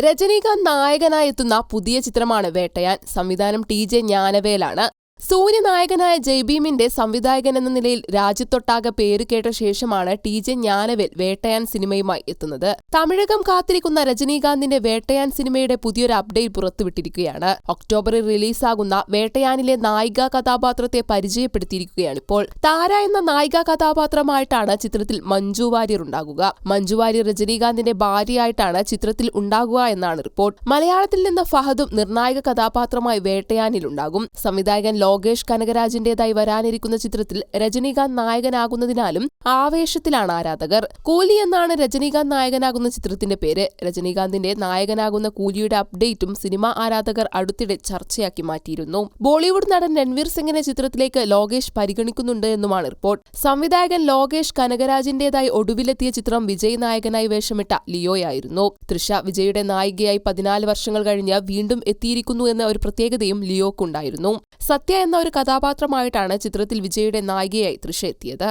രജനീകാന്ത് നായകനായി എത്തുന്ന പുതിയ ചിത്രമാണ് വേട്ടയാൻ. സംവിധാനം ടി ജെ ജ്ഞാനവേലാണ്. സൂര്യനായകനായ ജയ്ബീമിന്റെ സംവിധായകൻ എന്ന നിലയിൽ രാജ്യത്തൊട്ടാകെ പേര് കേട്ട ശേഷമാണ് ടി ജെ ജ്ഞാനവേൽ വേട്ടയാൻ സിനിമയുമായി എത്തുന്നത്. തമിഴകം കാത്തിരിക്കുന്ന രജനീകാന്തിന്റെ വേട്ടയാൻ സിനിമയുടെ പുതിയൊരു അപ്ഡേറ്റ് പുറത്തുവിട്ടിരിക്കുകയാണ്. ഒക്ടോബറിൽ റിലീസാകുന്ന വേട്ടയാനിലെ നായിക കഥാപാത്രത്തെ പരിചയപ്പെടുത്തിയിരിക്കുകയാണ് ഇപ്പോൾ. താര എന്ന നായിക കഥാപാത്രമായിട്ടാണ് ചിത്രത്തിൽ മഞ്ജു വാര്യർ ഉണ്ടാകുക. മഞ്ജു വാര്യർ രജനീകാന്തിന്റെ ഭാര്യയായിട്ടാണ് ചിത്രത്തിൽ ഉണ്ടാകുക എന്നാണ് റിപ്പോർട്ട്. മലയാളത്തിൽ നിന്ന് ഫഹദും നിർണായക കഥാപാത്രമായി വേട്ടയാനിൽ ഉണ്ടാകും. സംവിധായകൻ ലോകേഷ് കനകരാജിന്റേതായി വരാനിരിക്കുന്ന ചിത്രത്തിൽ രജനീകാന്ത് നായകനാകുന്നതിനാലും ആവേശത്തിലാണ് ആരാധകർ. കൂലി എന്നാണ് രജനീകാന്ത് നായകനാകുന്ന ചിത്രത്തിന്റെ പേര്. രജനീകാന്തിന്റെ നായകനാകുന്ന കൂലിയുടെ അപ്ഡേറ്റും സിനിമ ആരാധകർ അടുത്തിടെ ചർച്ചയാക്കി മാറ്റിയിരുന്നു. ബോളിവുഡ് നടൻ രൺവീർ സിംഗിനെ ചിത്രത്തിലേക്ക് ലോകേഷ് പരിഗണിക്കുന്നുണ്ട് എന്നുമാണ് റിപ്പോർട്ട്. സംവിധായകൻ ലോകേഷ് കനകരാജിന്റേതായി ഒടുവിലെത്തിയ ചിത്രം വിജയ് നായകനായി വേഷമിട്ട ലിയോയായിരുന്നു. തൃഷ വിജയുടെ നായികയായി പതിനാല് വർഷങ്ങൾ കഴിഞ്ഞ് വീണ്ടും എത്തിയിരിക്കുന്നു എന്ന ഒരു പ്രത്യേകതയും ലിയോക്കുണ്ടായിരുന്നു. സത്യ എന്ന ഒരു കഥാപാത്രമായിട്ടാണ് ചിത്രത്തിൽ വിജയുടെ നായികയായി തൃശ എത്തിയത്.